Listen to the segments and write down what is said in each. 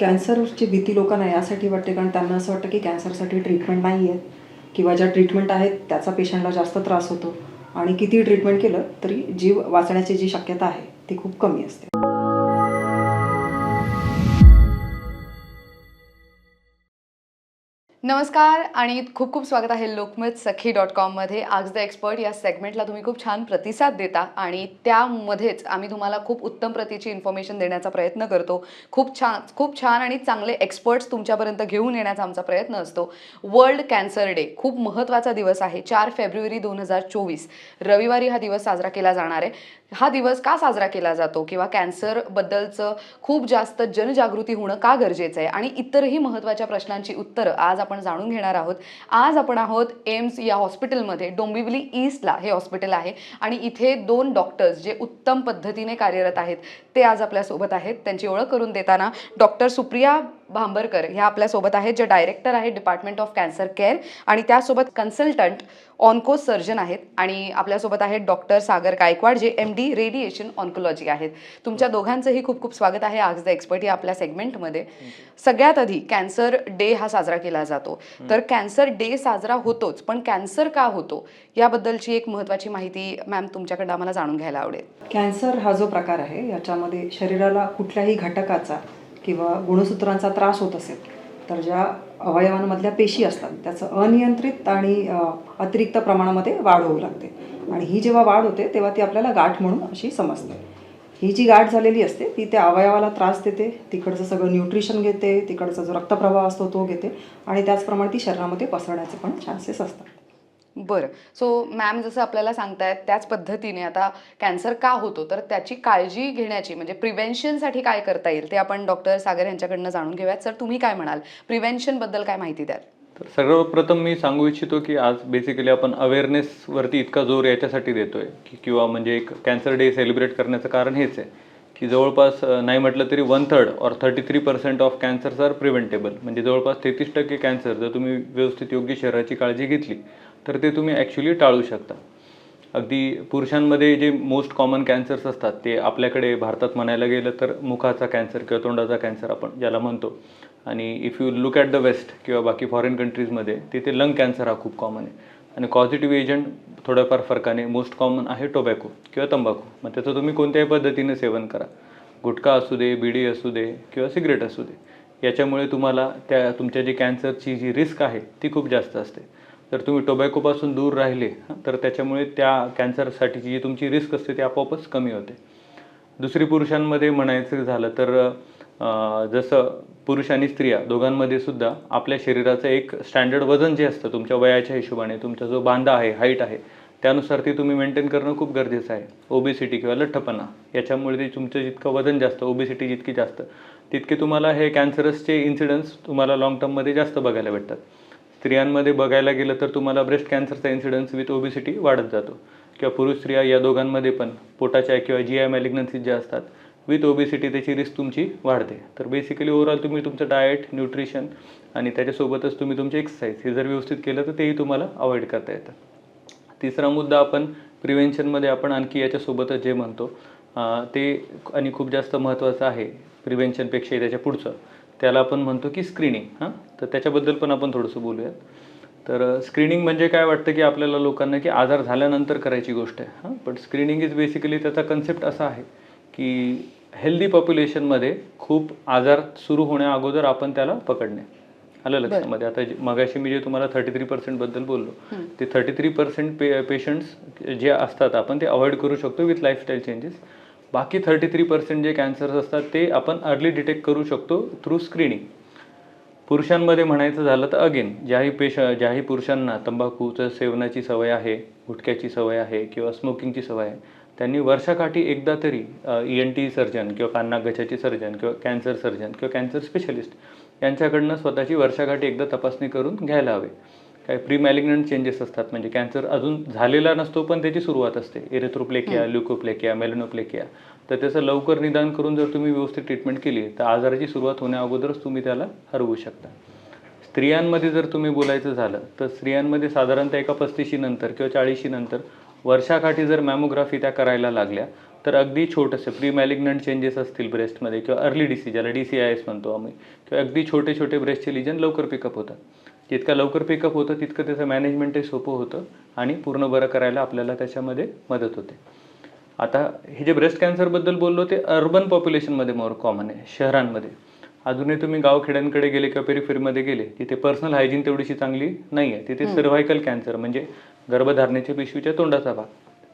कॅन्सरची भीती लोकांना यासाठी वाटते कारण त्यांना असं वाटतं की कॅन्सरसाठी ट्रीटमेंट नाही आहेत किंवा ज्या ट्रीटमेंट आहेत त्याचा पेशंटला जास्त त्रास होतो. आणि किती ट्रीटमेंट केलं तरी जीव वाचण्याची जी शक्यता आहे ती खूप कमी असते. नमस्कार आणि खूप खूप स्वागत आहे लोकमत सखी डॉट कॉममध्ये आज द एक्सपर्ट या सेगमेंटला तुम्ही खूप छान प्रतिसाद देता आणि त्यामध्येच आम्ही तुम्हाला खूप उत्तम प्रतीची इन्फॉर्मेशन देण्याचा प्रयत्न करतो. खूप छान खूप छान आणि चांगले एक्सपर्ट्स तुमच्यापर्यंत घेऊन येण्याचा आमचा प्रयत्न असतो. वर्ल्ड कॅन्सर डे खूप महत्त्वाचा दिवस आहे. चार फेब्रुवारी दोन हजार चोवीस. रविवारी हा दिवस साजरा केला जाणार आहे. हा दिवस का साजरा केला जातो किंवा कॅन्सरबद्दलचं खूप जास्त जनजागृती होणं का गरजेचं आहे? आणि इतरही महत्त्वाच्या प्रश्नांची उत्तरं आज आपण जाणून घेणार आहोत. आज आपण आहोत एम्स या हॉस्पिटलमध्ये डोंबिवली ईस्टला हे हॉस्पिटल आहे. आणि इथे दोन डॉक्टर्स जे उत्तम पद्धतीने कार्यरत आहेत ते आज आपल्यासोबत आहेत. त्यांची ओळख करून देताना डॉक्टर सुप्रिया भांबरकर ह्या आपल्यासोबत आहेत जे डायरेक्टर आहेत डिपार्टमेंट ऑफ कॅन्सर केअर आणि त्यासोबत कन्सल्टंट ऑन्को सर्जन आहेत आणि आपल्यासोबत आहेत डॉक्टर सागर गायकवाड जे एम डी रेडिएशन ऑन्कोलॉजी आहेत. तुमच्या दोघांचंही खूप खूप स्वागत आहे आज द एक्सपर्ट या आपल्या सेगमेंटमध्ये सगळ्यात आधी कॅन्सर डे हा साजरा केला जातो. तर कॅन्सर डे साजरा होतोच पण कॅन्सर का होतो? याबद्दलची एक महत्त्वाची माहिती मॅम तुमच्याकडं आम्हाला जाणून घ्यायला आवडेल. कॅन्सर हा जो प्रकार आहे याच्यामध्ये शरीराला कुठल्याही घटकाचा किंवा गुणसूत्रांचा त्रास होत असेल तर ज्या अवयवांमधल्या पेशी असतात त्याचं अनियंत्रित आणि अतिरिक्त प्रमाणामध्ये वाढ होऊ लागते. आणि ही जेव्हा वाढ होते तेव्हा ती आपल्याला गाठ म्हणून अशी समजते. ही जी गाठ झालेली असते ती त्या अवयवाला त्रास देते तिकडचं सगळं न्यूट्रिशन घेते तिकडचा जो रक्तप्रवाह असतो तो घेते आणि त्याचप्रमाणे ती शरीरामध्ये पसरण्याचे पण चान्सेस असतात. बरं. सो मॅम जसं आपल्याला सांगतायत त्याच पद्धतीने आता कॅन्सर का होतो? तर त्याची काळजी घेण्याची म्हणजे प्रिव्हेन्शनसाठी काय करता येईल ते आपण डॉक्टर सागर यांच्याकडनं जाणून घेऊयात. सर तुम्ही काय म्हणाल? प्रिव्हेन्शनबद्दल काय माहिती द्याल? तर सर्वप्रथम मी सांगू इच्छितो की आज बेसिकली आपण अवेअरनेसवरती इतका जोर याच्यासाठी देतोय की किंवा म्हणजे एक कॅन्सर डे सेलिब्रेट करण्याचं कारण हेच आहे की जवळपास नाही म्हटलं तरी वन थर्ड और thirty three percent of cancers are preventable म्हणजे जवळपास तेहतीस टक्के कॅन्सर जर तुम्ही व्यवस्थित योग्य शरीराची काळजी घेतली तर ते तुम्ही ॲक्च्युली टाळू शकता. अगदी पुरुषांमध्ये जे मोस्ट कॉमन कॅन्सर्स असतात ते आपल्याकडे भारतात म्हणायला गेलं तर मुखाचा कॅन्सर किंवा तोंडाचा कॅन्सर आपण ज्याला म्हणतो. आणि if you look at the west किंवा बाकी फॉरेन कंट्रीजमध्ये तिथे लंग कॅन्सर हा खूप कॉमन आहे. आणि पॉझिटिव्ह एजंट थोड्याफार फरकाने मोस्ट कॉमन आहे टोबॅको किंवा तंबाखू. मग त्याचं तुम्ही कोणत्याही पद्धतीने सेवन करा. गुटखा असू दे बिडी असू दे किंवा सिगरेट असू दे. याच्यामुळे तुम्हाला त्या तुमच्या जी कॅन्सरची जी रिस्क आहे ती खूप जास्त असते. जर तुम्ही टोबॅकोपासून दूर राहिले तर त्याच्यामुळे त्या कॅन्सरसाठीची जी तुमची रिस्क असते ती आपोआपच कमी होते. दुसरी पुरुषांमध्ये म्हणायचं झालं तर जसं पुरुष आणि स्त्रिया दोघांमध्ये सुद्धा आपल्या शरीराचं एक स्टँडर्ड वजन जे असतं तुमच्या वयाच्या हिशोबाने तुमचा जो बांधा आहे हाईट आहे त्यानुसार ते तुम्ही मेंटेन करणं खूप गरजेचं आहे. ओबेसिटी किंवा लठ्ठपणा याच्यामुळे ते तुमचं जितकं वजन जास्त ओबेसिटी जितकी जास्त तितके तुम्हाला हे कॅन्सरसचे इन्सिडन्स तुम्हाला लॉंग टर्ममध्ये जास्त बघायला भेटतात. स्त्रियांमध्ये बघायला गेलं तर तुम्हाला ब्रेस्ट कॅन्सरचा इन्सिडन्स विथ ओबिसिटी वाढत जातो. किंवा पुरुष स्त्रिया या दोघांमध्ये पण पोटाच्या किंवा जी आय मॅलिग्नन्सीज ज्या असतात विथ ओबिसिटी त्याची रिस्क तुमची वाढते. तर बेसिकली ओव्हरऑल तुम्ही तुमचं डाएट न्यूट्रिशन आणि त्याच्यासोबतच तुम्ही तुमचे एक्सरसाइज हे जर व्यवस्थित केलं तर तेही तुम्हाला अवॉइड करता येतं. तिसरा मुद्दा आपण प्रिव्हेन्शनमध्ये आपण आणखी याच्यासोबतच जे म्हणतो ते आणि खूप जास्त महत्त्वाचं आहे प्रिव्हेन्शनपेक्षाही त्याच्या पुढचं. त्याला आपण म्हणतो की स्क्रीनिंग हां? तर त्याच्याबद्दल पण आपण थोडंसं बोलूयात. तर स्क्रीनिंग म्हणजे काय वाटतं की आपल्याला लोकांना की आजार झाल्यानंतर करायची गोष्ट आहे हां? पण स्क्रीनिंग इज बेसिकली त्याचा कन्सेप्ट असा आहे की हेल्दी पॉप्युलेशनमध्ये खूप आजार सुरू होण्या अगोदर आपण त्याला पकडणे. आलं लक्षामध्ये? आता मगाशी मी जे तुम्हाला थर्टी थ्री पर्सेंटबद्दल बोललो ते थर्टी थ्री पर्सेंट पे पेशंट्स जे असतात आपण ते अवॉइड करू शकतो विथ लाईफस्टाईल चेंजेस बाकी थर्टी थ्री पर्सेंट जे कॅन्सर्स असतात ते आपण अर्ली डिटेक्ट करू शकतो थ्रू स्क्रीनिंग पुरुषांमध्ये म्हणायचं झालं तर अगेन ज्याही पेश ज्याही पुरुषांना तंबाखूचं सेवनाची सवय आहे गुटख्याची सवय आहे किंवा स्मोकिंगची सवय आहे त्यांनी वर्षाकाठी एकदा तरी ई एन टी सर्जन किंवा कानागछाची सर्जन किंवा कॅन्सर सर्जन किंवा कॅन्सर स्पेशलिस्ट यांच्याकडनं स्वतःची वर्षाकाठी एकदा तपासणी करून घ्यायला हवे. काही प्री मॅलिग्नंट चेंजेस असतात म्हणजे कॅन्सर अजून झालेला नसतो पण त्याची सुरुवात असते. एरेथ्रोप्लेकिया ल्युकोप्लेकिया मेलनोप्लेकिया तर त्याचं लवकर निदान करून जर तुम्ही व्यवस्थित ट्रीटमेंट केली तर आजाराची सुरुवात होण्या अगोदरच तुम्ही त्याला हरवू शकता. स्त्रियांमध्ये जर तुम्ही बोलायचं झालं तर स्त्रियांमध्ये साधारणतः एका पस्तीशी नंतर किंवा चाळीशी नंतर वर्षाकाठी जर मॅमोग्राफी त्या करायला लागल्या तर अगदी छोटंसं प्री मॅलिग्नंट चेंजेस असतील ब्रेस्टमध्ये किंवा अर्ली डी सी ज्याला डी सी आय एस म्हणतो आम्ही किंवा अगदी छोटे छोटे ब्रेस्टचे लिजन लवकर पिकअप होतात. जितका लवकर पिकअप होतं तितकं त्याचं मॅनेजमेंटही सोपं होतं आणि पूर्ण बरं करायला आपल्याला त्याच्यामध्ये मदत होते. आता हे जे ब्रेस्ट कॅन्सरबद्दल बोललो ते अर्बन पॉप्युलेशनमध्ये मोर कॉमन आहे शहरांमध्ये. अजूनही तुम्ही गावखेड्यांकडे गेले किंवा पेरिफेरीमध्ये गेले तिथे पर्सनल हायजीन तेवढीशी चांगली नाही आहे. तिथे सर्व्हायकल कॅन्सर म्हणजे गर्भधारणेच्या पिशवीच्या तोंडाचा भाग.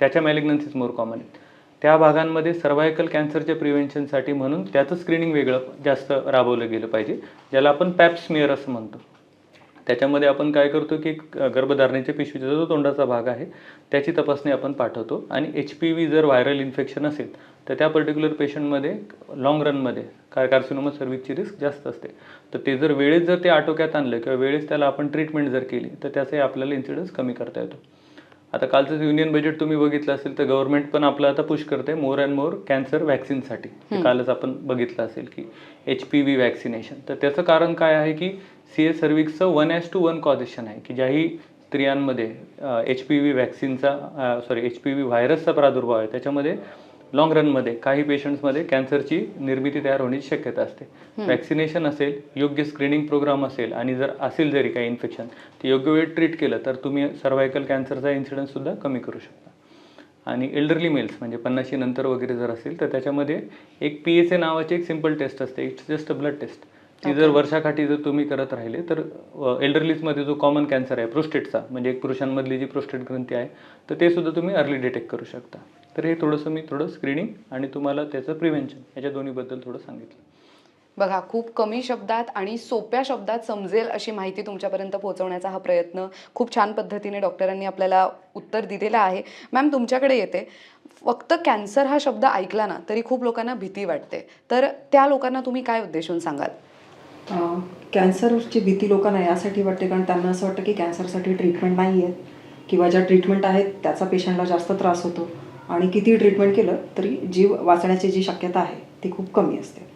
त्याच्या मॅलिग्नन्सीज मोर कॉमन आहेत. त्या भागांमध्ये सर्व्हायकल कॅन्सरच्या प्रिव्हेन्शनसाठी म्हणून त्याचं स्क्रीनिंग वेगळं जास्त राबवलं गेलं पाहिजे ज्याला आपण पॅप्समिअर असं म्हणतो. त्याच्यामध्ये आपण काय करतो की गर्भधारणेच्या पिशवीचा जो तोंडाचा भाग आहे त्याची तपासणी आपण पाठवतो. आणि एच पी व्ही जर व्हायरल इन्फेक्शन असेल तर त्या पर्टिक्युलर पेशंटमध्ये लाँग रनमध्ये काय कार्सिनोमा सर्विसची रिस्क जास्त असते. तर ते जर वेळेत जर ते आटोक्यात आणलं किंवा वेळेस त्याला आपण ट्रीटमेंट जर केली तर त्याचाही आपल्याला इन्सिडन्स कमी करता येतो. आता कालचं युनियन बजेट तुम्ही बघितलं असेल तर गव्हर्नमेंट पण आपलं आता पुश करते मोर अँड मोर कॅन्सर व्हॅक्सिनसाठी कालच आपण बघितलं असेल की एच पी व्ही वॅक्सिनेशन तर त्याचं कारण काय आहे की C A सर्विक्सचं one as to one causation आहे की ज्याही स्त्रियांमध्ये एच पी व्ही वॅक्सिनचा सॉरी एच पी व्ही व्हायरसचा प्रादुर्भाव आहे त्याच्यामध्ये लॉंग रनमध्ये काही पेशंट्समध्ये कॅन्सरची निर्मिती तयार होण्याची शक्यता असते. वॅक्सिनेशन असेल योग्य स्क्रीनिंग प्रोग्राम असेल आणि जर असेल जरी काही इन्फेक्शन ते योग्य वेळेत ट्रीट केलं तर तुम्ही सर्व्हायकल कॅन्सरचा इन्सिडन्स सुद्धा कमी करू शकता. आणि एल्डरली मेल्स म्हणजे पन्नाशी नंतर वगैरे जर असेल तर त्याच्यामध्ये एक पी एस ए नावाची एक सिंपल टेस्ट असते. It's just a blood test ती जर वर्षाकाठी जर तुम्ही करत राहिले तर एल्डरलीजमध्ये जो कॉमन कॅन्सर आहे प्रोस्टेटचा म्हणजे एक पुरुषांमधली जी प्रोस्टेट ग्रंथी आहे तर ते सुद्धा तुम्ही अर्ली डिटेक्ट करू शकता. तर हे थोडंसं मी थोडं स्क्रीनिंग आणि तुम्हाला त्याचं प्रिव्हेन्शन याच्या दोन्हीबद्दल थोडं सांगितलं. बघा खूप कमी शब्दात आणि सोप्या शब्दात समजेल अशी माहिती तुमच्यापर्यंत पोहोचवण्याचा हा प्रयत्न खूप छान पद्धतीने डॉक्टरांनी आपल्याला उत्तर दिलेलं आहे. मॅम तुमच्याकडे येते. फक्त कॅन्सर हा शब्द ऐकला ना तरी खूप लोकांना भीती वाटते. तर त्या लोकांना तुम्ही काय उद्देशून सांगाल? कॅन्सरची भीती लोकांना यासाठी वाटते कारण त्यांना असं वाटतं की कॅन्सरसाठी ट्रीटमेंट नाही आहेत किंवा ज्या ट्रीटमेंट आहेत त्याचा पेशंटला जास्त त्रास होतो. आणि किती ट्रीटमेंट केलं तरी जीव वाचण्याची जी शक्यता आहे ती खूप कमी असते.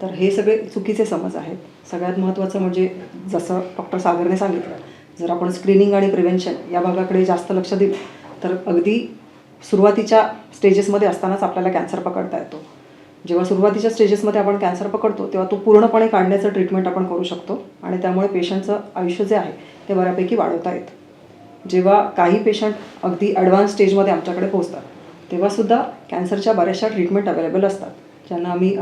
तर हे सगळे चुकीचे समज आहेत. सगळ्यात महत्त्वाचं म्हणजे जसं डॉक्टर सागरने सांगितलं जर आपण स्क्रीनिंग आणि प्रिव्हेन्शन या भागाकडे जास्त लक्ष दिलं तर अगदी सुरुवातीच्या स्टेजेसमध्ये असतानाच आपल्याला कॅन्सर पकडता येतो. जेव्हा सुरुवातीच्या स्टेजेसमध्ये आपण कॅन्सर पकडतो तेव्हा तो पूर्णपणे काढण्याचं ट्रीटमेंट आपण करू शकतो. आणि त्यामुळे पेशंटचं आयुष्य जे आहे ते बऱ्यापैकी वाढवता येतं. जेव्हा काही पेशंट अगदी ॲडव्हान्स स्टेजमध्ये आमच्याकडे पोहोचतात तेव्हासुद्धा कॅन्सरच्या बऱ्याचशा ट्रीटमेंट अवेलेबल असतात. ज्यांना आम्ही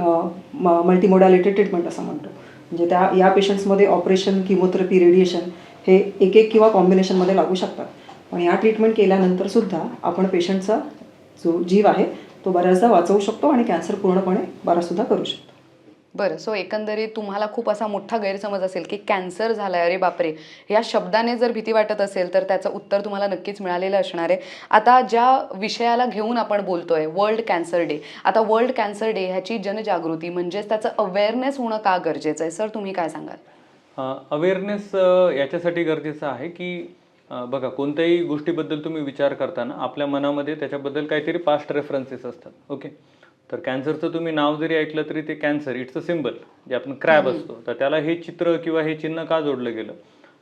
मल्टीमोडॅलिटी ट्रीटमेंट असं म्हणतो. म्हणजे त्या या पेशंट्समध्ये ऑपरेशन किमोथेरपी रेडिएशन हे एक एक किंवा कॉम्बिनेशनमध्ये लागू शकतात. पण या ट्रीटमेंट केल्यानंतरसुद्धा आपण पेशंटचा जो जीव आहे तो बऱ्याचदा वाचवू शकतो आणि कॅन्सर पूर्णपणे बरासुद्धा करू शकतो. बरं सो एकंदरीत तुम्हाला खूप असा मोठा गैरसमज असेल की कॅन्सर झालाय अरे बापरे या शब्दाने जर भीती वाटत असेल तर त्याचं उत्तर तुम्हाला नक्कीच मिळालेलं असणार आहे. आता ज्या विषयाला घेऊन आपण बोलतोय वर्ल्ड कॅन्सर डे आता वर्ल्ड कॅन्सर डे ह्याची जनजागृती म्हणजेच त्याचं अवेअरनेस होणं का गरजेचं आहे? सर तुम्ही काय सांगाल? अवेअरनेस याच्यासाठी गरजेचं आहे की बघा कोणत्याही गोष्टीबद्दल तुम्ही विचार करताना आपल्या मनामध्ये त्याच्याबद्दल काहीतरी पास्ट रेफरन्सेस असतात ओके तर कॅन्सरचं तुम्ही नाव जरी ऐकलं तरी ते कॅन्सर इट्स अ सिम्बल जे आपण क्रॅब असतो. तर त्याला हे चित्र किंवा हे चिन्ह का जोडलं गेलं?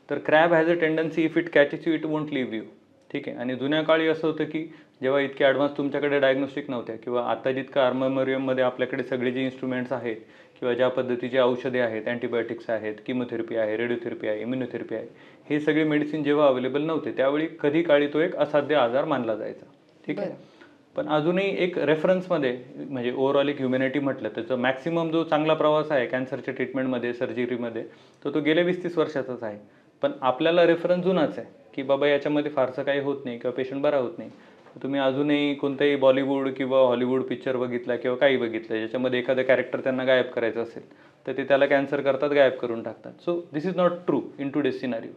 तर crab has a tendency if it catches you it won't leave you ठीक आहे? आणि जुन्या काळी असं होतं की जेव्हा इतके ॲडव्हान्स तुमच्याकडे डायग्नोस्टिक नव्हत्या किंवा आता जितकं आर्ममोरियममध्ये आपल्याकडे सगळे जे इन्स्ट्रुमेंट्स आहेत किंवा ज्या पद्धतीचे औषधे आहेत अँटीबायोटिक्स आहेत किमोथेरपी आहे रेडिओथेरपी आहे इम्युनोथेरपी आहे हे सगळे मेडिसिन जेव्हा अवेलेबल नव्हते त्यावेळी कधी काळी तो एक असाध्य आजार मानला जायचा. ठीक आहे? पण अजूनही एक रेफरन्समध्ये म्हणजे ओव्हरऑल एक ह्युमॅनिटी म्हटलं त्याचा मॅक्सिमम जो चांगला प्रवास आहे कॅन्सरच्या ट्रीटमेंटमध्ये सर्जरीमध्ये तर तो गेल्या वीस तीस वर्षाचाच आहे. पण आपल्याला रेफरन्स जुनाच आहे की बाबा याच्यामध्ये फारसं काही होत नाही किंवा पेशंट बरा होत नाही. तुम्ही अजूनही कोणताही बॉलिवूड किंवा हॉलिवूड पिक्चर बघितला किंवा काही बघितलं ज्याच्यामध्ये एखादं कॅरेक्टर त्यांना गायब करायचं असेल तर ते त्याला कॅन्सर करतात गायब करून टाकतात. So this is not true in today scenario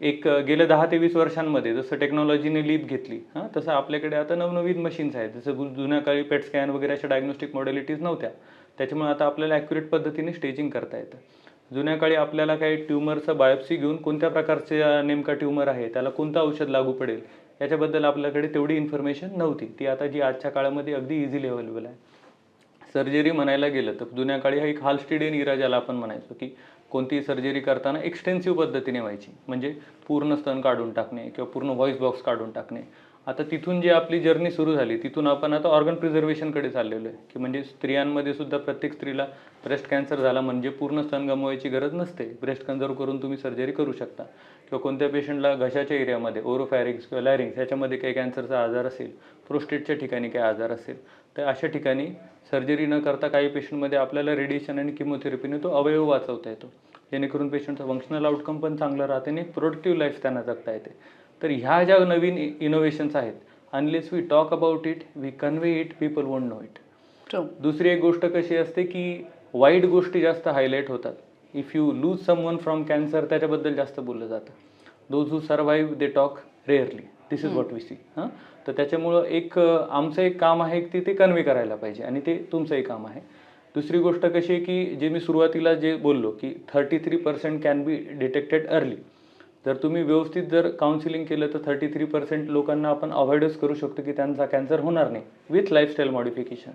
एक गेल्या दहा ते वीस वर्षांमध्ये जसं टेक्नॉलॉजीने लीप घेतली हां तसं आपल्याकडे आता नवनवीन मशीन्स आहेत. जसं जुन्या काळी पेट स्कॅन वगैरे अशा डायग्नोस्टिक मॉडेलिटीज नव्हत्या. त्याच्यामुळे आता आपल्याला ॲक्युरेट पद्धतीने स्टेजिंग करता येतं. जुन्या काळी आपल्याला काही ट्युमरचं बायोप्सी घेऊन कोणत्या प्रकारचे नेमका ट्युमर आहे त्याला कोणतं औषध लागू पडेल याच्याबद्दल आपल्याकडे तेवढी इन्फॉर्मेशन नव्हती. ती आता जी आजच्या काळामध्ये अगदी इझिली अवेलेबल आहे. सर्जरी म्हणायला गेलं तर जुन्या काळी हा एक हालस्टिडियन इरा ज्याला आपण म्हणायचो की कोणतीही सर्जरी करताना एक्सटेन्सिव्ह पद्धतीने व्हायची. म्हणजे पूर्ण स्तन काढून टाकणे किंवा पूर्ण व्हॉइस बॉक्स काढून टाकणे. आता तिथून जी आपली जर्नी सुरू झाली तिथून आपण आता ऑर्गन प्रिझर्वेशनकडे चाललेलो आहे. की म्हणजे स्त्रियांमध्ये सुद्धा प्रत्येक स्त्रीला ब्रेस्ट कॅन्सर झाला म्हणजे पूर्ण स्तन गमवायची गरज नसते. ब्रेस्ट कॅन्सर करून तुम्ही सर्जरी करू शकता. किंवा कोणत्या पेशंटला घशाच्या एरियामध्ये ओरोफॅरिंग्स किंवा लॅरिंग्स याच्यामध्ये काही कॅन्सरचा आजार असेल प्रोस्टेटच्या ठिकाणी काही आजार असेल तर अशा ठिकाणी सर्जरी न करता काही पेशंटमध्ये आपल्याला रेडिएशन आणि किमोथेरपीने तो अवयव वाचवता येतो. जेणेकरून पेशंटचा फंक्शनल आउटकम पण चांगला राहते आणि प्रोडक्टिव्ह लाईफ त्यांना जगता येते. तर ह्या ज्या नवीन इनोव्हेशन्स आहेत unless we talk about it we convey it people won't know it दुसरी एक गोष्ट कशी असते की वाईट गोष्टी जास्त हायलाईट होतात. If you lose someone from cancer त्याच्याबद्दल जास्त बोललं जातं. Those who survive they talk rarely this is what we see हां? तर त्याच्यामुळं एक आमचं एक काम आहे की ते कन्वे करायला पाहिजे आणि ते तुमचंही काम आहे. दुसरी गोष्ट कशी आहे की जे मी सुरुवातीला जे बोललो की thirty three percent can be detected early जर तुम्ही व्यवस्थित जर काउन्सिलिंग केलं तर थर्टी थ्री पर्सेंट लोकांना आपण अवॉइडच करू शकतो की त्यांचा कॅन्सर होणार नाही विथ लाईफस्टाईल मॉडिफिकेशन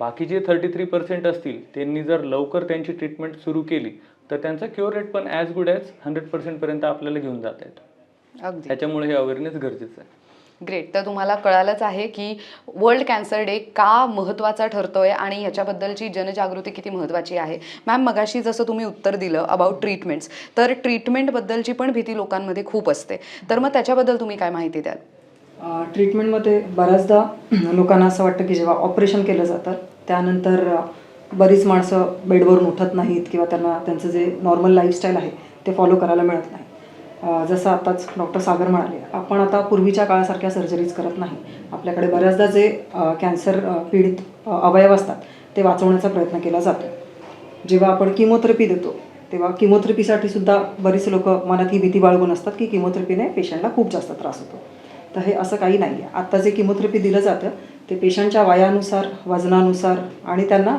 बाकी जे थर्टी थ्री पर्सेंट असतील त्यांनी जर लवकर त्यांची ट्रीटमेंट सुरू केली तर त्यांचा क्युअर रेट पण ॲज गुड ॲज हंड्रेड पर्सेंटपर्यंत आपल्याला घेऊन जाता अगदी. त्याच्यामुळे हे अवेअरनेस गरजेचं आहे. ग्रेट तर तुम्हाला कळालंच आहे की वर्ल्ड कॅन्सर डे का महत्त्वाचा ठरतो आहे आणि ह्याच्याबद्दलची जनजागृती किती महत्त्वाची आहे? मॅम मगाशी जसं तुम्ही उत्तर दिलं अबाउट ट्रीटमेंट्स तर ट्रीटमेंटबद्दलची पण भीती लोकांमध्ये खूप असते. तर मग त्याच्याबद्दल तुम्ही काय माहिती द्याल? ट्रीटमेंटमध्ये बऱ्याचदा लोकांना असं वाटतं की जेव्हा ऑपरेशन केलं जातं त्यानंतर बरीच माणसं बेडवरून उठत नाहीत किंवा त्यांना त्यांचं जे नॉर्मल लाईफस्टाईल आहे ते फॉलो करायला मिळत नाही. जसं आताच डॉक्टर सागर म्हणाले आपण आता पूर्वीच्या काळासारख्या सर्जरीज करत नाही. आपल्याकडे बऱ्याचदा जे कॅन्सर पीडित अवयव असतात ते वाचवण्याचा प्रयत्न केला जातो. जेव्हा आपण किमोथेरपी देतो तेव्हा किमोथेरपीसाठी सुद्धा बरीच लोक मनात ही भीती बाळगून असतात की किमोथेरपीने पेशंटला खूप जास्त त्रास होतो. तर हे असं काही नाही आहे. आत्ता जे किमोथेरपी दिलं जातं ते पेशंटच्या वयानुसार वजनानुसार आणि त्यांना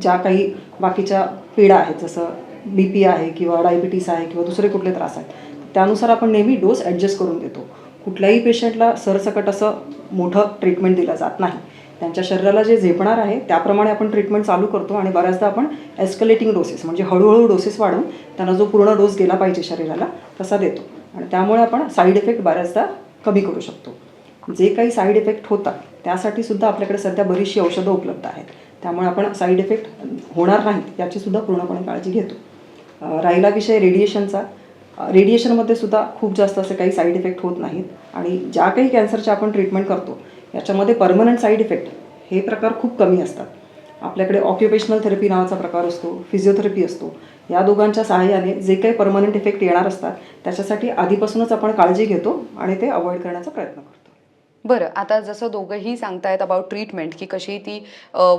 ज्या काही बाकीच्या पीडा आहेत जसं बी पी आहे किंवा डायबिटीस आहे किंवा दुसरे कुठले त्रास आहेत त्यानुसार आपण नेहमी डोस ॲडजस्ट करून देतो. कुठल्याही पेशंटला सरसकट असं मोठं ट्रीटमेंट दिलं जात नाही. त्यांच्या शरीराला जे झेपणार आहे त्याप्रमाणे आपण ट्रीटमेंट चालू करतो आणि बऱ्याचदा आपण एस्कलेटिंग डोसेस म्हणजे हळूहळू डोसेस वाढवून त्यांना जो पूर्ण डोस गेला पाहिजे शरीराला तसा देतो. आणि त्यामुळे आपण साईड इफेक्ट बऱ्याचदा कमी करू शकतो. जे काही साईड इफेक्ट होतात त्यासाठी सुद्धा आपल्याकडे सध्या बरीचशी औषधं उपलब्ध आहेत. त्यामुळे आपण साईड इफेक्ट होणार नाहीत याची सुद्धा पूर्णपणे काळजी घेतो. राहिला विषय रेडिएशनचा रेडिएशनमध्ये सुद्धा खूप जास्त असे काही साईड इफेक्ट होत नाहीत. आणि ज्या काही कॅन्सरच्या आपण ट्रीटमेंट करतो याच्यामध्ये परमनंट साईड इफेक्ट हे प्रकार खूप कमी असतात. आपल्याकडे ऑक्युपेशनल थेरपी नावाचा प्रकार असतो फिजिओथेरपी असतो. या दोघांच्या सहाय्याने जे काही परमनंट इफेक्ट येणार असतात त्याच्यासाठी आधीपासूनच आपण काळजी घेतो आणि ते अवॉइड करण्याचा प्रयत्न करतो. बरं आता जसं दोघंही सांगतायत अबाउट ट्रीटमेंट की कशी ती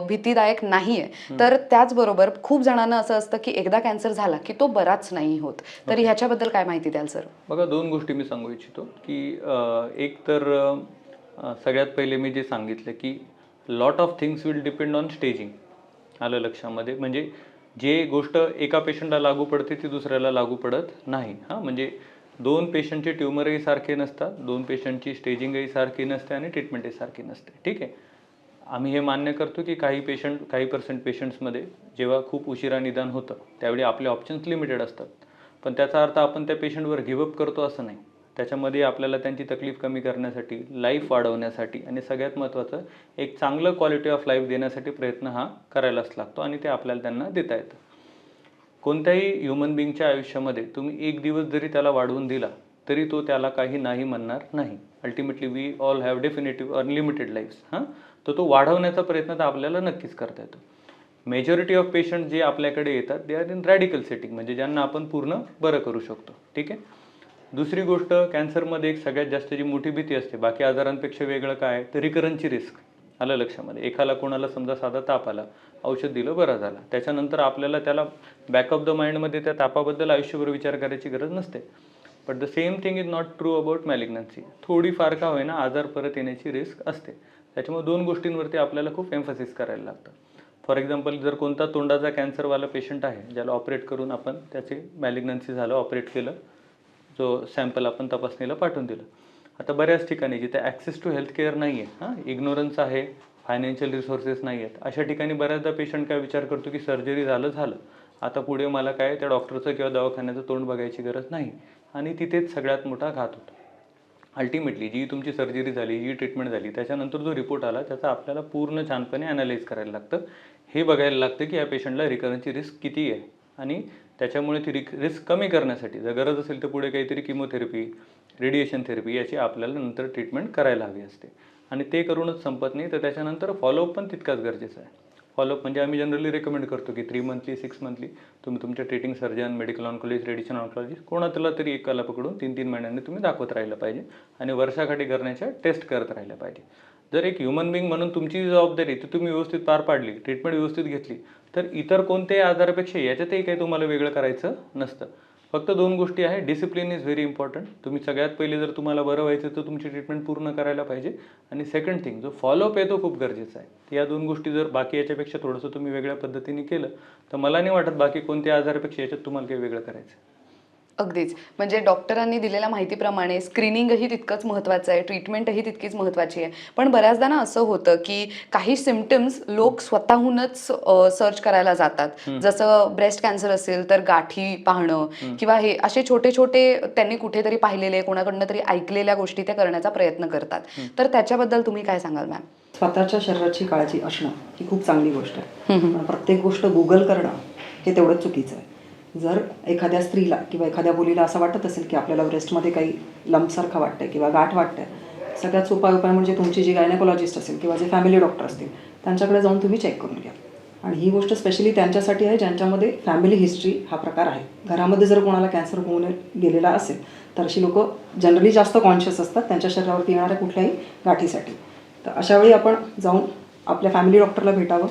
भीतीदायक नाही आहे तर त्याचबरोबर खूप जणांना असं असतं की एकदा कॅन्सर झाला की तो बराच नाही होत. तर ह्याच्याबद्दल काय माहिती द्याल सर बघा दोन गोष्टी मी सांगू इच्छितो की एक तर सगळ्यात पहिले मी जे सांगितलं की lot of things will depend on staging आलं लक्षामध्ये? म्हणजे जे गोष्ट एका पेशंटला लागू पडते ती दुसऱ्याला लागू पडत नाही. हां म्हणजे दोन पेशंटचे ट्युमरही सारखे नसतात दोन पेशंटची स्टेजिंगही सारखी नसते आणि ट्रीटमेंटही सारखी नसते. ठीक आहे? आम्ही हे मान्य करतो की काही पेशंट काही पर्सेंट पेशंट्समध्ये जेव्हा खूप उशिरा निदान होतं त्यावेळी आपले ऑप्शन्स लिमिटेड असतात. पण त्याचा अर्थ आपण त्या पेशंटवर गिवअप करतो असं नाही. त्याच्यामध्ये आपल्याला त्यांची तकलीफ कमी करण्यासाठी लाईफ वाढवण्यासाठी आणि सगळ्यात महत्त्वाचं एक चांगलं क्वालिटी ऑफ लाईफ देण्यासाठी प्रयत्न हा करायलाच लागतो आणि ते आपल्याला त्यांना देता येतं. कोणत्याही ह्युमन बिंगच्या आयुष्यामध्ये तुम्ही एक दिवस जरी त्याला वाढवून दिला तरी तो त्याला काही नाही म्हणणार नाही. Ultimately we all have definitive unlimited life हां? तर तो वाढवण्याचा प्रयत्न तर आपल्याला नक्कीच करता येतो. मेजॉरिटी ऑफ पेशंट जे आपल्याकडे येतात they are in radical setting म्हणजे ज्यांना आपण पूर्ण बरं करू शकतो. ठीक आहे? दुसरी गोष्ट कॅन्सरमध्ये एक सगळ्यात जास्त जी मोठी भीती असते बाकी आजारांपेक्षा वेगळं काय? तर रिकरनची रिस्क आलं लक्षामध्ये. एखाला कोणाला समजा साधा ताप आला औषध दिलं बरं झालं. त्याच्यानंतर आपल्याला त्याला बॅक ऑफ द माइंडमध्ये त्या तापाबद्दल आयुष्यभर विचार करायची गरज नसते. But the same thing is not true about malignancy थोडीफार का होईना आजार परत येण्याची रिस्क असते. त्याच्यामुळे दोन गोष्टींवरती आपल्याला खूप एम्फसिस करायला लागतं. फॉर एक्झाम्पल जर कोणता तोंडाचा कॅन्सरवाला पेशंट आहे ज्याला ऑपरेट करून आपण त्याचे मॅलिग्नन्सी झालं ऑपरेट केलं जो सॅम्पल आपण तपासणीला पाठवून दिलं. आता बऱ्याच ठिकाणी जिथे ॲक्सेस टू हेल्थ केअर नाही आहे हां इग्नोरन्स आहे फायनान्शियल रिसोर्सेस नाही आहेत. अशा ठिकाणी बऱ्याचदा पेशंट काय विचार करतो की सर्जरी झालं झालं. आता पुढे मला काय त्या डॉक्टरचं किंवा दवाखान्याचं तोंड बघायची गरज नाही. आणि तिथेच सगळ्यात मोठा घात होतो. अल्टिमेटली जी तुमची सर्जरी झाली जी ट्रीटमेंट झाली त्याच्यानंतर जो रिपोर्ट आला त्याचा आपल्याला पूर्ण छानपणे ॲनालाइज करायला लागतं. हे बघायला लागतं की या पेशंटला रिकरन्सची रिस्क किती आहे. आणि त्याच्यामुळे ती रिक रिस्क कमी करण्यासाठी जर गरज असेल तर पुढे काहीतरी किमोथेरपी रेडिएशन थेरपी याची आपल्याला नंतर ट्रीटमेंट करायला हवी असते. आणि ते करूनच संपत नाही. तर त्याच्यानंतर फॉलोअप पण तितकाच गरजेचा आहे. फॉलोअप म्हणजे आम्ही जनरली रेकमेंड करतो की थ्री मंथली सिक्स मंथली तुम्ही तुमच्या treating surgeon medical oncologist radiation oncologist कोणातला तरी एकाला पकडून तीन तीन महिन्यांनी तुम्ही दाखवत राहिलं पाहिजे आणि वर्षाकाठी करण्याच्या टेस्ट करत राहिल्या पाहिजे. जर एक ह्युमन बिंग म्हणून तुमची जबाबदारी ती तुम्ही व्यवस्थित पार पाडली ट्रीटमेंट व्यवस्थित घेतली तर इतर कोणत्याही आजारापेक्षा याच्यातही काही तुम्हाला वेगळं करायचं नसतं. फक्त दोन गोष्टी आहे. डिसिप्लिन इज व्हेरी इम्पॉर्टंट तुम्ही सगळ्यात पहिले जर तुम्हाला बरं व्हायचं तर तुमची ट्रीटमेंट पूर्ण करायला पाहिजे. आणि सेकंड थिंग जो फॉलोअप आहे तो खूप गरजेचा आहे. या दोन गोष्टी जर बाकी याच्यापेक्षा थोडंसं तुम्ही वेगळ्या पद्धतीने केलं तर मला नाही वाटत बाकी कोणत्या आजारापेक्षा याच्यात तुम्हाला काही वेगळं करायचं आहे. अगदीच. म्हणजे डॉक्टरांनी दिलेल्या माहितीप्रमाणे स्क्रीनिंगही तितकंच महत्त्वाचं आहे ट्रीटमेंटही तितकीच महत्त्वाची आहे. पण बऱ्याचदा ना असं होतं की काही सिमटम्स लोक स्वतःहूनच सर्च करायला जातात. जसं ब्रेस्ट कॅन्सर असेल तर गाठी पाहणं किंवा हे असे छोटे छोटे त्यांनी कुठेतरी पाहिलेले कोणाकडनं तरी ऐकलेल्या गोष्टी त्या करण्याचा प्रयत्न करतात. तर त्याच्याबद्दल तुम्ही काय सांगाल मॅम स्वतःच्या शरीराची काळजी असणं ही खूप चांगली गोष्ट आहे. प्रत्येक गोष्ट गुगल करणं हे तेवढंच चुकीचं आहे. जर एखाद्या स्त्रीला किंवा एखाद्या मुलीला असं वाटत असेल की आपल्याला ब्रेस्टमध्ये काही लंपसारखं वाटतंय किंवा गाठ वाटतंय सगळ्यात सोपा उपाय म्हणजे तुमची जी गायनेकोलॉजिस्ट असेल किंवा जे फॅमिली डॉक्टर असतील त्यांच्याकडे जाऊन तुम्ही चेक करून घ्या. आणि ही गोष्ट स्पेशली त्यांच्यासाठी आहे ज्यांच्यामध्ये फॅमिली हिस्ट्री हा प्रकार आहे. घरामध्ये जर कोणाला कॅन्सर होऊन गेलेला असेल तर अशी लोकं जनरली जास्त कॉन्शियस असतात त्यांच्या शरीरावरती येणाऱ्या कुठल्याही गाठीसाठी. तर अशावेळी आपण जाऊन आपल्या फॅमिली डॉक्टरला भेटावं.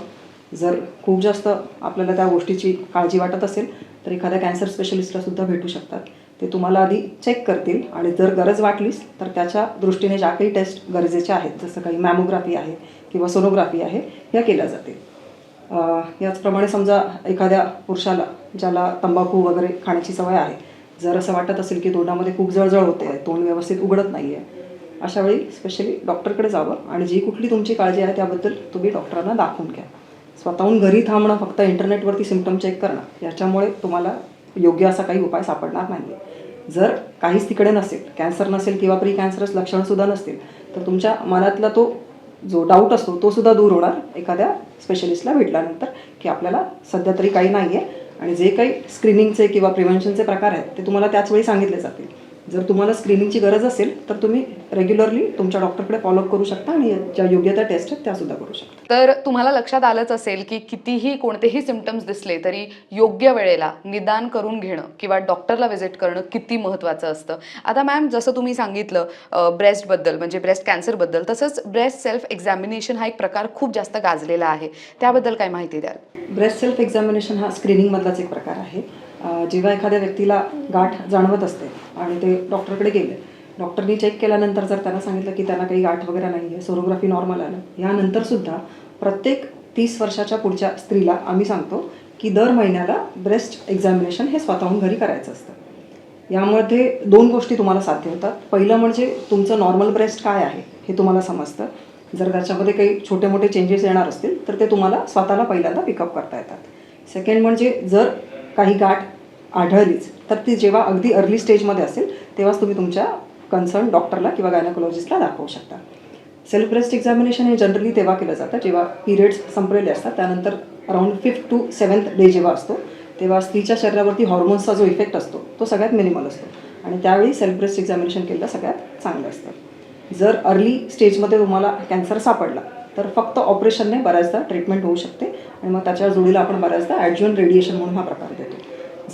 जर खूप जास्त आपल्याला त्या गोष्टीची काळजी वाटत असेल तर एखाद्या कॅन्सर स्पेशलिस्टला सुद्धा भेटू शकतात. ते तुम्हाला आधी चेक करतील आणि जर गरज वाटलीच तर त्याच्या दृष्टीने ज्या काही टेस्ट गरजेच्या आहेत जसं काही मॅमोग्राफी आहे किंवा सोनोग्राफी आहे ह्या केल्या जातील. याचप्रमाणे समजा एखाद्या पुरुषाला ज्याला तंबाखू वगैरे खाण्याची सवय आहे जर असं वाटत असेल की तोंडामध्ये खूप जळजळ होते आहे तोंड व्यवस्थित उघडत नाही आहे अशावेळी स्पेशली डॉक्टरकडे जावं आणि जी कुठली तुमची काळजी आहे त्याबद्दल तुम्ही डॉक्टरांना दाखवून घ्या. स्वतःहून घरी थांबणं फक्त इंटरनेटवरती सिमटम चेक करणं याच्यामुळे तुम्हाला योग्य असा काही उपाय सापडणार नाही जर काहीच तिकडे नसेल कॅन्सर नसेल किंवा प्री कॅन्सरस लक्षणसुद्धा नसतील तर तुमच्या मनातला तो जो डाऊट असतो तो सुद्धा दूर होणार एखाद्या स्पेशलिस्टला भेटल्यानंतर की आपल्याला सध्या तरी काही नाही आहे आणि जे काही स्क्रीनिंगचे किंवा प्रिव्हेन्शनचे प्रकार आहेत ते तुम्हाला त्याचवेळी सांगितले जातील. जर तुम्हाला स्क्रीनिंगची गरज असेल तर तुम्ही रेग्युलरली तुमच्या डॉक्टरकडे फॉलोअप करू शकता आणि ज्या योग्य त्या टेस्ट आहेत त्यासुद्धा करू शकता. तर तुम्हाला लक्षात आलंच असेल की कितीही कोणतेही सिमटम्स दिसले तरी योग्य वेळेला निदान करून घेणं किंवा डॉक्टरला व्हिजिट करणं किती महत्त्वाचं असतं. आता मॅम जसं तुम्ही सांगितलं ब्रेस्टबद्दल म्हणजे ब्रेस्ट कॅन्सरबद्दल तसंच ब्रेस्ट सेल्फ एक्झामिनेशन हा एक प्रकार खूप जास्त गाजलेला आहे. त्याबद्दल काय माहिती द्याल? ब्रेस्ट सेल्फ एक्झामिनेशन हा स्क्रीनिंगमधलाच एक प्रकार आहे. जेव्हा एखाद्या व्यक्तीला गाठ जाणवत असते आणि ते डॉक्टरकडे गेले डॉक्टरनी चेक केल्यानंतर जर त्यांना सांगितलं की त्यांना काही गाठ वगैरे नाही आहे सोरोग्राफी नॉर्मल आलं यानंतरसुद्धा प्रत्येक तीस वर्षाच्या पुढच्या स्त्रीला आम्ही सांगतो की दर महिन्याला ब्रेस्ट एक्झामिनेशन हे स्वतःहून घरी करायचं असतं. यामध्ये दोन गोष्टी तुम्हाला साध्य होतात. पहिलं म्हणजे तुमचं नॉर्मल ब्रेस्ट काय आहे हे तुम्हाला समजतं. जर त्याच्यामध्ये काही छोटे मोठे चेंजेस येणार असतील तर ते तुम्हाला स्वतःला पहिल्यांदा पिकअप करता येतात. सेकंड म्हणजे जर काही गाठ आढळलीच तर ती जेव्हा अगदी अर्ली स्टेजमध्ये असेल तेव्हाच तुम्ही तुमच्या कन्सर्न डॉक्टरला किंवा गायनाकोलॉजिस्टला दाखवू शकता. सेल्फ ब्रेस्ट एक्झामिनेशन हे जनरली तेव्हा केलं जातं जेव्हा पिरियड्स संपलेले असतात. त्यानंतर around fifth to seventh day जेव्हा असतो तेव्हा स्त्रीच्या शरीरावरती हॉर्मोन्सचा जो इफेक्ट असतो तो सगळ्यात मिनिमल असतो. आणि त्यावेळी सेल्फ ब्रेस्ट एक्झामिनेशन केलेलं सगळ्यात चांगलं असतं. जर अर्ली स्टेजमध्ये तुम्हाला कॅन्सर सापडला तर फक्त ऑपरेशनने बऱ्याचदा ट्रीटमेंट होऊ शकते आणि मग त्याच्या जोडीला आपण बऱ्याचदा ॲडज्युअन रेडिएशन म्हणून हा प्रकार देतो.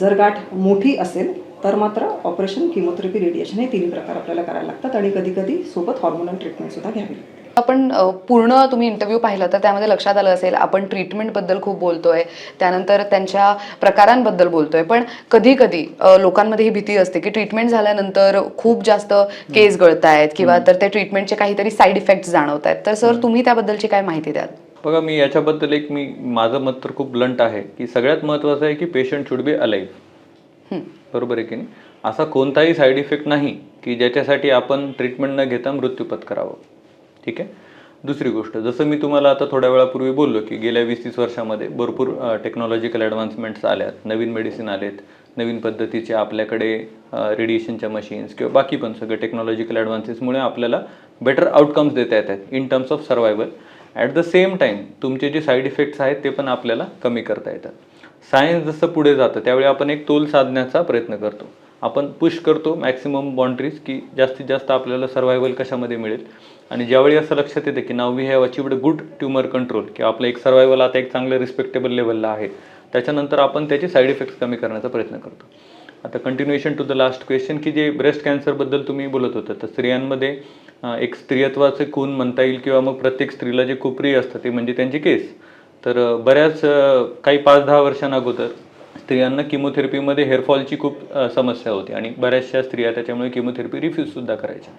जर गाठ मोठी असेल तर मात्र ऑपरेशन किमोथेरपी रेडिएशन हे तिन्ही प्रकार आपल्याला करायला लागतात आणि कधी कधी सोबत हॉर्मोनल ट्रीटमेंटसुद्धा घ्यावी लागते. आपण पूर्ण तुम्ही इंटरव्ह्यू पाहिला तर त्यामध्ये लक्षात आलं असेल आपण ट्रीटमेंटबद्दल खूप बोलतोय. त्यानंतर त्यांच्या प्रकारांबद्दल बोलतोय. पण कधी कधी लोकांमध्ये ही भीती असते की ट्रीटमेंट झाल्यानंतर खूप जास्त केस गळत आहेत किंवा तर त्या ट्रीटमेंटचे काहीतरी साईड इफेक्ट्स जाणवत आहेत तर सर तुम्ही त्याबद्दलची काय माहिती द्याल? बघा मी याच्याबद्दल एक मी माझं मत तर खूप ब्लंट आहे की सगळ्यात महत्त्वाचं आहे की पेशंट शुड बी अलाइव्ह बरोबर आहे की नाही? असा कोणताही साईड इफेक्ट नाही की ज्याच्यासाठी आपण ट्रीटमेंट न घेता मृत्यू पत्करावं ठीक आहे? दुसरी गोष्ट जसं मी तुम्हाला आता थोड्या वेळापूर्वी बोललो की गेल्या वीस तीस वर्षामध्ये भरपूर टेक्नॉलॉजिकल ॲडव्हान्समेंट्स आल्यात नवीन मेडिसिन आलेत नवीन पद्धतीचे आपल्याकडे रेडिएशनच्या मशीन्स किंवा बाकी पण सगळे टेक्नॉलॉजिकल ॲडव्हान्सेसमुळे आपल्याला बेटर आउटकम्स देता येतात in terms of survival at the same time तुमचे जे साईड इफेक्ट्स आहेत ते पण आपल्याला कमी करता येतात. सायन्स जसं पुढे जातं त्यावेळी आपण एक तोल साधण्याचा प्रयत्न करतो. आपण पुश करतो मॅक्सिमम बाउंड्रीज की जास्तीत जास्त आपल्याला सर्व्हायवल कशामध्ये मिळेल. आणि ज्यावेळी असं लक्षात येतं की now we have achieved good tumour control किंवा आपलं एक सर्वायवल आता एक चांगलं रिस्पेक्टेबल लेवलला आहे त्याच्यानंतर आपण त्याचे साईड इफेक्ट्स कमी करण्याचा प्रयत्न करतो. आता continuation to the last question की जे ब्रेस्ट कॅन्सरबद्दल तुम्ही बोलत होता तर स्त्रियांमध्ये एक स्त्रियत्वाचे खून म्हणता येईल किंवा मग प्रत्येक स्त्रीला जे खूप प्रिय असतं ते म्हणजे त्यांची केस तर बऱ्याच काही पाच दहा वर्षांअगोदर स्त्रियांना किमोथेरपीमध्ये हेअरफॉलची खूप समस्या होती आणि बऱ्याचशा स्त्रिया त्याच्यामुळे किमोथेरपी रिफ्यूजसुद्धा करायच्या.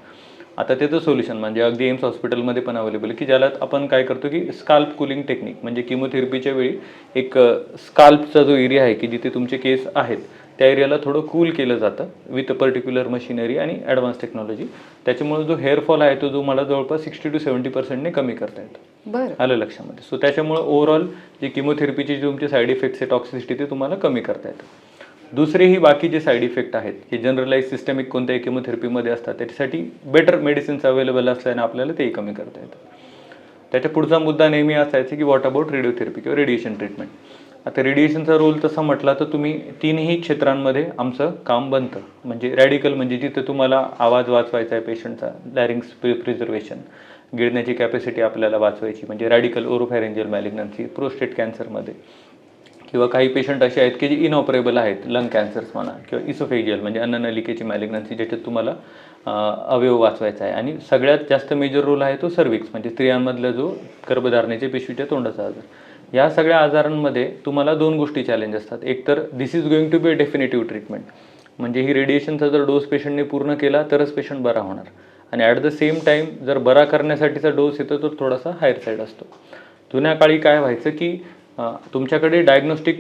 आता त्याचं सोल्युशन म्हणजे अगदी एम्स हॉस्पिटलमध्ये पण अवेलेबल आहे की ज्याला आपण काय करतो की स्काल्प कुलिंग टेक्निक म्हणजे किमोथेरपीच्या वेळी एक स्काल्पचा जो एरिया आहे की जिथे तुमचे केस आहेत त्या एरियाला थोडं कूल केलं जातं विथ अ पर्टिक्युलर मशिनरी आणि ॲडव्हान्स टेक्नॉलॉजी त्याच्यामुळे जो हेअरफॉल आहे तो जो मला जवळपास सिक्स्टी टू सेवन्टी पर्सेंटने कमी करता येतो. बरं. आलं लक्षामध्ये. सो त्याच्यामुळे ओव्हरऑल जे किमोथेरपीचे जे तुमचे साईड इफेक्ट्स आहे टॉक्सिसिटी ते तुम्हाला कमी करता येतं. दुसरेही बाकी जे साईड इफेक्ट आहेत की जनरलाइज सिस्टमिक कोणत्याही किमोथेरपीमध्ये असतात त्याच्यासाठी बेटर मेडिसिन्स अवेलेबल असल्याने आपल्याला तेही कमी करता येतं. त्याच्या पुढचा मुद्दा नेहमी असायचा की वॉट अबाउट रेडिओथेरपी किंवा रेडिएशन ट्रीटमेंट आता रेडिएशनचा रोल तसा म्हटला तर तुम्ही तीनही क्षेत्रांमध्ये आमचं काम बनतं. म्हणजे रॅडिकल म्हणजे जिथं तुम्हाला आवाज वाचवायचा आहे पेशंटचा लॅरिंग्स प्रिझर्वेशन गिळण्याची कॅपॅसिटी आपल्याला वाचवायची म्हणजे रॅडिकल ओरोफॅरेंजियल मॅलिग्नन्सी प्रोस्टेट कॅन्सरमध्ये किंवा काही पेशंट असे आहेत की जे इनऑपरेबल आहेत लंग कॅन्सर्स म्हणा किंवा इसोफेजियल म्हणजे अन्ननलिकेची मॅलिग्नन्सी ज्याच्यात तुम्हाला अवयव वाचवायचा आहे. आणि सगळ्यात जास्त मेजर रोल आहे तो सर्विक्स म्हणजे स्त्रियांमधला जो गर्भधारणेच्या पिशवीच्या तोंडाचा आजार. या सगळ्या आजारांमध्ये तुम्हाला दोन गोष्टी चॅलेंज असतात. एक तर this is going to be a definitive treatment म्हणजे ही रेडिएशनचा जर डोस पेशंटने पूर्ण केला तरच पेशंट बरा होणार. आणि ॲट द सेम टाईम जर बरा करण्यासाठीचा डोस येतो तो थोडासा हायर साईड असतो. जुन्या काळी काय व्हायचं की तुमच्याकडे डायग्नोस्टिक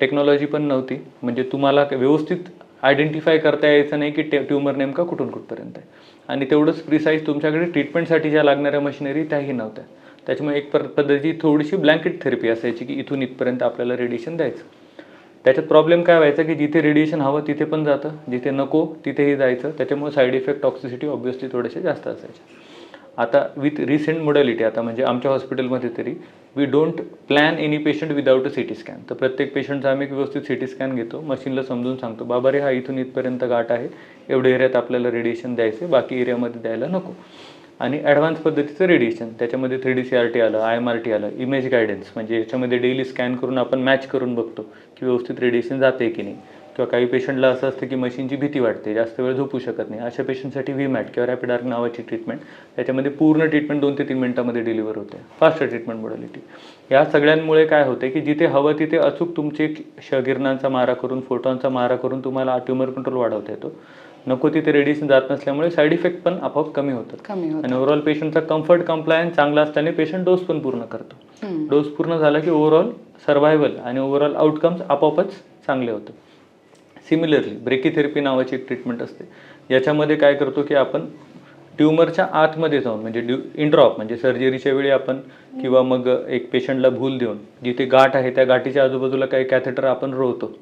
टेक्नॉलॉजी पण नव्हती. म्हणजे तुम्हाला व्यवस्थित आयडेंटिफाय करता यायचं नाही की ट्युमर नेमका कुठून कुठपर्यंत आहे. आणि तेवढंच प्रिसाईज तुमच्याकडे ट्रीटमेंटसाठी ज्या लागणाऱ्या मशिनरी त्याही नव्हत्या. त्याच्यामुळे एक पर पद्धती थोडीशी ब्लँकेट थेरपी असायची की इथून इथपर्यंत आपल्याला रेडिएशन द्यायचं. त्याच्यात प्रॉब्लेम काय व्हायचा की जिथे रेडिएशन हवं तिथे पण जातं जिथे नको तिथेही जायचं. त्याच्यामुळे साईड इफेक्ट टॉक्सिसिटी ऑब्व्हियसली थोडेसे जास्त असायचे. आता विथ रिसेंट मोडॅलिटी आता म्हणजे आमच्या हॉस्पिटलमध्ये तरी we don't plan any patient without a C T scan तर प्रत्येक पेशंटचा आम्ही एक व्यवस्थित सी टी स्कॅन घेतो. मशीनला समजून सांगतो बाबा रे हा इथून इथपर्यंत गाठ आहे. एवढ्या एरियात आपल्याला रेडिएशन द्यायचं बाकी एरियामध्ये द्यायला नको. आणि ॲडव्हान्स पद्धतीचं रेडिएशन त्याच्यामध्ये three D C R T आलं आय एम आर टी आलं इमेज गायडन्स म्हणजे याच्यामध्ये डेली स्कॅन करून आपण मॅच करून बघतो की व्यवस्थित रेडिएशन जाते की नाही. किंवा काही पेशंटला असं असतं की मशीनची भीती वाटते जास्त वेळ झोपू शकत नाही. अशा पेशंटसाठी व्ही मॅट किंवा रॅपिड आर्क नावाची ट्रीटमेंट त्याच्यामध्ये पूर्ण ट्रीटमेंट दोन ते तीन मिनटामध्ये डिलिव्हर होते. फास्ट ट्रीटमेंट मोडॅलिटी या सगळ्यांमुळे काय होते की जिथे हवं तिथे अचूक तुमचे शगिरणांचा मारा करून फोटॉनचा मारा करून तुम्हाला ट्युमर कंट्रोल वाढवता येतो. नको तिथे रेडिएशन जात नसल्यामुळे साईड इफेक्ट पण आपोआप कमी होतात. कमी आणि ओव्हरऑल पेशंटचा कम्फर्ट कम्प्लायन्स चांगला असल्याने पेशंट डोस पण पूर्ण करतो. डोस पूर्ण झाला की ओव्हरऑल सर्व्हायवल आणि ओव्हरऑल आउटकम्स आपोआपच चांगले होतं सिमिलरली ब्रेकिथेरपी नावाची एक ट्रीटमेंट असते. याच्यामध्ये काय करतो की आपण ट्युमरच्या आतमध्ये जाऊन म्हणजे ड्यू इंड्रॉप म्हणजे सर्जरीच्या वेळी आपण किंवा मग एक पेशंटला भूल देऊन जिथे गाठ आहे त्या गाठीच्या आजूबाजूला काही कॅथेटर आपण रोवतो.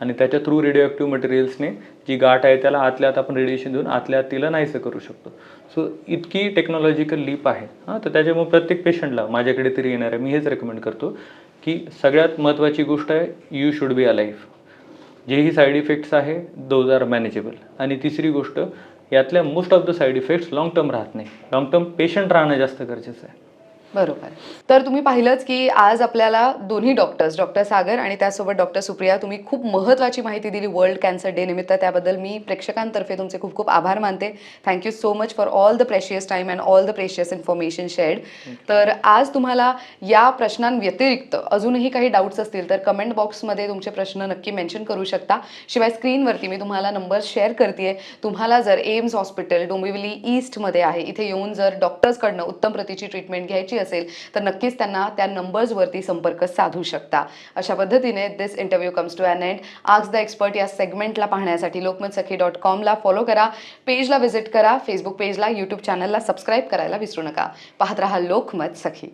आणि त्याच्या थ्रू रेडिओ ॲक्टिव्ह मटेरियल्सने जी गाठ आहे त्याला आतल्या आत आपण रेडिएशन देऊन आतल्या तिला नाहीसं करू शकतो. सो इतकी टेक्नॉलॉजिकल लीप आहे. हां तर त्याच्यामुळे प्रत्येक पेशंटला माझ्याकडे तरी येणार आहे. मी हेच रेकमेंड करतो की सगळ्यात महत्त्वाची गोष्ट आहे you should be a life जेही साईड इफेक्ट्स आहे दोज आर मॅनेजेबल आणि तिसरी गोष्ट यातल्या most of the side effects long term राहत नाही. लाँग टर्म पेशंट राहणं जास्त गरजेचं आहे. बरोबर. तर तुम्ही पाहिलंच की आज आपल्याला दोन्ही डॉक्टर्स डॉक्टर सागर आणि त्यासोबत डॉक्टर सुप्रिया तुम्ही खूप महत्त्वाची माहिती दिली वर्ल्ड कॅन्सर डे निमित्त. त्याबद्दल मी प्रेक्षकांतर्फे तुमचे खूप खूप आभार मानते. Thank you so much for all the precious time and all the precious information shared तर आज तुम्हाला या प्रश्नांव्यतिरिक्त अजूनही काही डाऊट्स असतील तर कमेंट बॉक्समध्ये तुमचे प्रश्न नक्की मेन्शन करू शकता. शिवाय स्क्रीनवरती मी तुम्हाला नंबर शेअर करते तुम्हाला जर एम्स हॉस्पिटल डोंबिवली ईस्टमध्ये आहे इथे येऊन जर डॉक्टर्सकडनं उत्तम प्रतीची ट्रीटमेंट घ्यायची असेल तर नक्कीच त्यांना त्या नंबर्सवरती संपर्क साधू शकता. अशा पद्धतीने this interview comes to an end आज द एक्सपर्ट या सेगमेंटला पाहण्यासाठी लोकमत सखी डॉट कॉमला फॉलो करा. पेजला व्हिजिट करा फेसबुक पेजला यूट्यूब चॅनलला सबस्क्राईब करायला विसरू नका. पाहत राहा लोकमत सखी